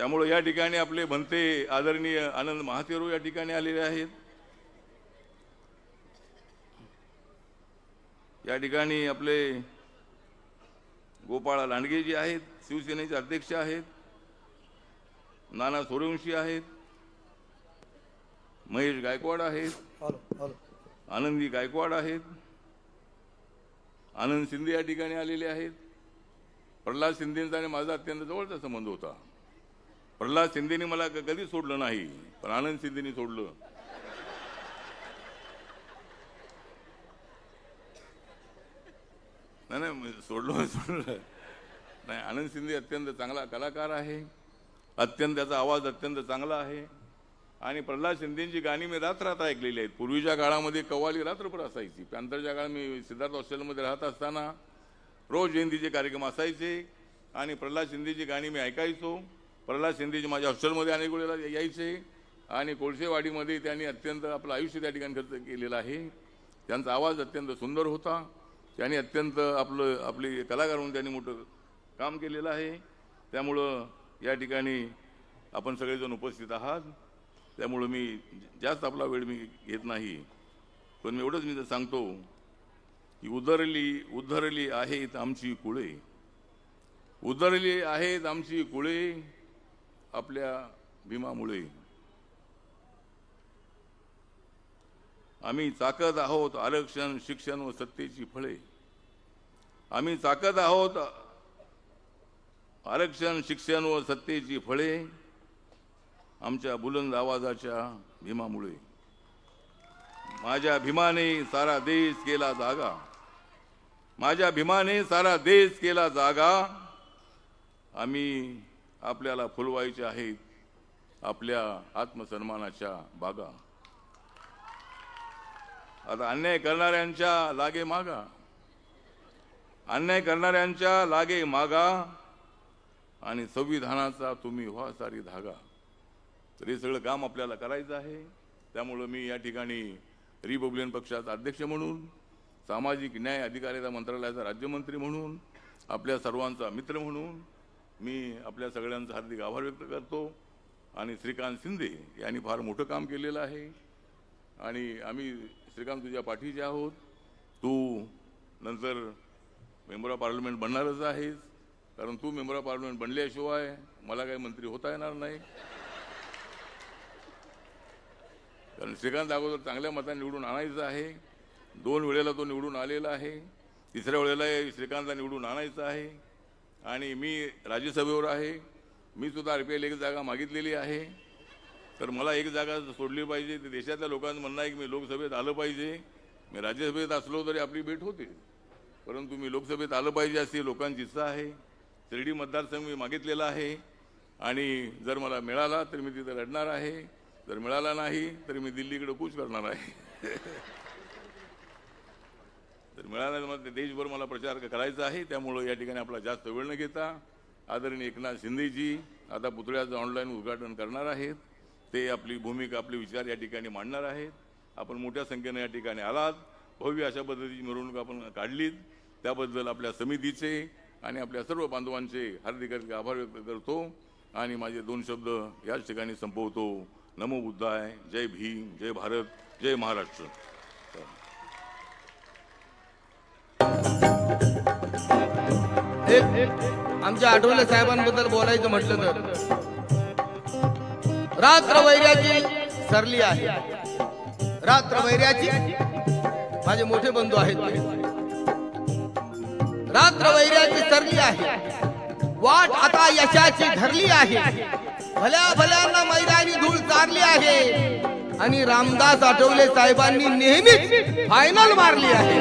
त्यामुळं या ठिकाणी आपले भंते आदरणीय आनंद महातेरो या ठिकाणी आलेले आहेत. या ठिकाणी आपले गोपाळ लांडगे जे आहेत शिवसेनेचे अध्यक्ष आहेत नाना सूर्यवंशी आहेत महेश गायकवाड आहेत आनंदी गायकवाड आहेत आनंद शिंदे या ठिकाणी आलेले आहेत. प्रल्हाद शिंदेचा आणि माझा अत्यंत जवळचा संबंध होता. प्रल्हाद शिंदेने मला कधी सोडलं नाही पण आनंद शिंदेनी सोडलं. नाही नाही मी सोडलं सोडलं. नाही आनंद शिंदे अत्यंत चांगला कलाकार आहे. अत्यंत त्याचा आवाज अत्यंत चांगला आहे. आणि प्रल्हाद शिंदेची गाणी मी रात्र रात्र ऐकलेली आहेत. पूर्वीच्या काळामध्ये कव्वाली रात्रभर असायची. पॅन्थरच्या काळात मी सिद्धार्थ हॉस्टेलमध्ये राहत असताना रोज जयंतीचे कार्यक्रम असायचे. आणि प्रल्हाद शिंदेची गाणी मी ऐकायचो. प्रल्हाद शिंदेजी माझ्या हॉस्टेलमध्ये अनेक वेळेला यायचे आणि कोळसेवाडीमध्ये त्यांनी अत्यंत आपलं आयुष्य त्या ठिकाणी खर्च केलेलं आहे. त्यांचा आवाज अत्यंत सुंदर होता. त्यांनी अत्यंत आपलं आपली कलाकार म्हणून त्यांनी मोठं काम केलेलं आहे. त्यामुळं या ठिकाणी आपण सगळेजण उपस्थित आहात. त्यामुळं मी जास्त आपला वेळ मी घेत नाही. पण मी एवढंच मी तर सांगतो की उधरली उधरली आहेत आमची कुळे. उधरली आहेत आमची कुळे. आपल्या भीमामुळे. आम्ही चाकत आहोत आरक्षण शिक्षण व सत्तेची फळे. आम्ही चाकत आहोत आरक्षण शिक्षण व सत्तेची फळे आमच्या बुलंद आवाजाच्या भीमामुळे. माझ्या भीमाने सारा देश केला जागा. माझ्या भीमाने सारा देश केला जागा. आम्ही आपल्याला फुलवायचे आहेत. आपल्या आत्मसन्मानाच्या बागा. आता अन्याय करणाऱ्यांच्या लागे मागा. अन्याय करणाऱ्यांच्या लागे मागा आणि संविधानाचा तुम्ही व्हा सारी धागा. तर हे सगळं काम आपल्याला करायचं आहे. त्यामुळं मी या ठिकाणी रिपब्लिकन पक्षाचा अध्यक्ष म्हणून सामाजिक न्याय अधिकारिता मंत्रालयाचा राज्यमंत्री म्हणून आपल्या सर्वांचा मित्र म्हणून मी आपल्या सगळ्यांचा हार्दिक आभार व्यक्त करतो आणि श्रीकांत शिंदे यांनी फार मोठं काम केलेलं आहे. आणि आम्ही श्रीकांत तुझ्या पाठीचे आहोत. तू नंतर मेंबर ऑफ पार्लमेंट बनणारच आहेस. कारण तू मेंबर ऑफ पार्लमेंट बनल्याशिवाय मला काही मंत्री होता येणार नाही. कारण श्रीकांत अगोदर चांगल्या मताने निवडून आणायचं आहे. दोन वेळेला तो निवडून आलेला आहे. तिसऱ्या वेळेला श्रीकांतला निवडून आणायचं आहे. आणि मी राज्यसभेवर आहे. मी सुद्धा आर पी आयला एक जागा मागितलेली आहे. तर मला एक जागा सोडली पाहिजे. ते देशातल्या लोकांचं म्हणणं आहे की मी लोकसभेत आलं पाहिजे. मी राज्यसभेत असलो तरी आपली भेट होते. परंतु मी लोकसभेत आलं पाहिजे अशी लोकांची इच्छा आहे. शिर्डी मतदारसंघ मी मागितलेला आहे. आणि जर मला मिळाला तर मी तिथं लढणार आहे. जर मिळाला नाही तर मी दिल्लीकडे कूच करणार आहे. तर मिळाला तर देशभर मला प्रचार करायचा आहे. त्यामुळं या ठिकाणी आपला जास्त वेळ न घेता आदरणीय एकनाथ शिंदेजी आता पुतळ्याचं ऑनलाईन उद्घाटन करणार आहेत. ते आपली भूमिका आपले विचार या ठिकाणी मांडणार आहेत. आपण मोठ्या संख्येनं या ठिकाणी आलात. भव्य अशा पद्धतीची मिरवणूक आपण काढलीत. त्याबद्दल आपल्या समितीचे आणि आपल्या सर्व बांधवांचे हार्दिक हार्दिक आभार व्यक्त करतो. आणि माझे दोन शब्द याच ठिकाणी संपवतो. नमो बुद्धाय. जय भीम. जय भारत. जय महाराष्ट्र. आमच्या आठवले साहेबांबद्दल बोलायचं म्हटलं तर. रात्र वैर्याची सरली आहे. रात्र वैर्याची माझे मोठे बंधू आहेत रात्र वैर्याची सरली आहे. वाट आता यशाची ठरली आहे. भल्या भल्यांना मैदानी धूळ चारली आहे. आणि रामदास आठवले साहेबांनी नेहमीच फायनल मारली आहे.